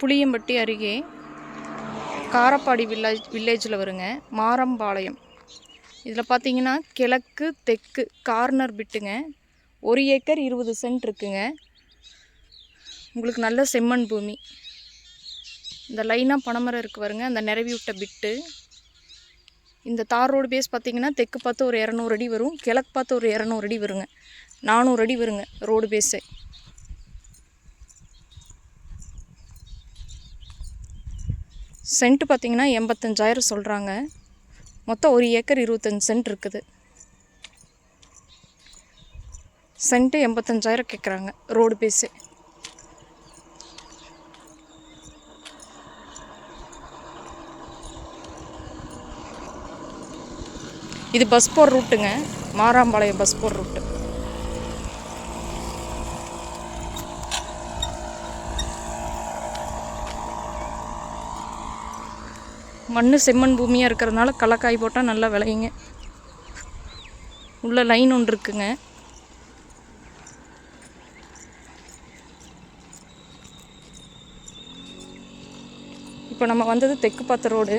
புளியம்பட்டி அருகே காரப்பாடி வில்லேஜ் வில்லேஜில் வருங்க. மாரம்பாளையம். இதில் பார்த்தீங்கன்னா கிழக்கு தெற்கு கார்னர் பிட்டுங்க. ஒரு ஏக்கர் இருபது சென்ட் இருக்குங்க. உங்களுக்கு நல்ல செம்மண் பூமி. இந்த லைனாக பனைமரம் இருக்கு வருங்க. அந்த நிரவி விட்ட பிட்டு. இந்த தார் ரோடு பேஸ் பார்த்தீங்கன்னா தெற்கு பார்த்து ஒரு இரநூறு அடி வரும். கிழக்கு பார்த்து ஒரு இரநூறு அடி வருங்க. நானூறு அடி வருங்க ரோடு பேஸு சென்ட் பார்த்தீங்கன்னா எண்பத்தஞ்சாயிரம் சொல்கிறாங்க மொத்தம் ஒரு ஏக்கர் இருபத்தஞ்சி சென்ட் இருக்குது. சென்ட்டு எண்பத்தஞ்சாயிரம் கேட்குறாங்க ரோடு பேஸு இது பஸ் போர் ரூட்டுங்க மாராம்பாளையம் பஸ் போர் ரூட்டு மண் செம்மண் பூமியாக இருக்கிறதுனால கலக்காய் போட்டால் நல்லா விளையுங்க. உள்ள லைன் ஒன்று இருக்குங்க. இப்போ நம்ம வந்தது தெற்கு பாத்த ரோடு.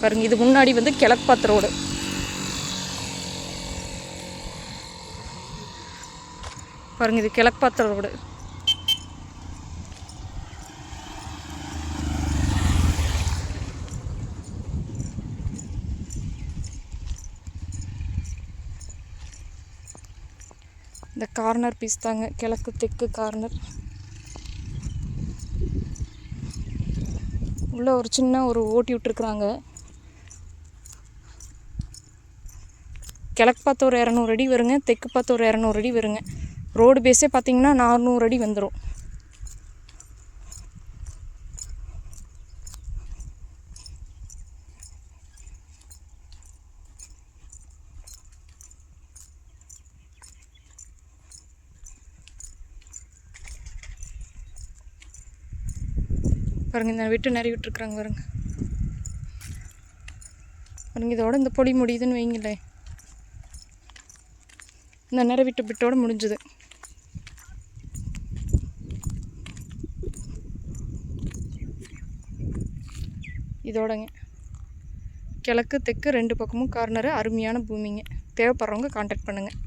பாருங்க இது முன்னாடி வந்து கிழக்கு பாத்த ரோடு. பாருங்க இது கிழக்கு பாத்த ரோடு. இந்த கார்னர் பீஸ் தாங்க கிழக்கு தெற்கு கார்னர். உள்ள ஒரு சின்ன ஒரு ஓட்டி விட்டுருக்குறாங்க. கிழக்கு பார்த்து ஒரு இரநூறு அடி வருங்க தெற்கு பார்த்து ஒரு இரநூறு அடி வருங்க. ரோடு பேஸே பார்த்தீங்கன்னா நானூறு அடி வந்துடும் பாருங்கள் இந்த விட்டு நிறைய விட்டுருக்குறாங்க பாருங்க. பாருங்கள் இதோட இந்த பொடி முடியுதுன்னு வைங்களே. இந்த நேரம் விட்டு பிட்டோடு முடிஞ்சுது. இதோடங்க. கிழக்கு தெற்கு ரெண்டு பக்கமும் கார்னரு அருமையான பூமிங்க. தேவைப்படுறவங்க காண்டாக்ட் பண்ணுங்கள்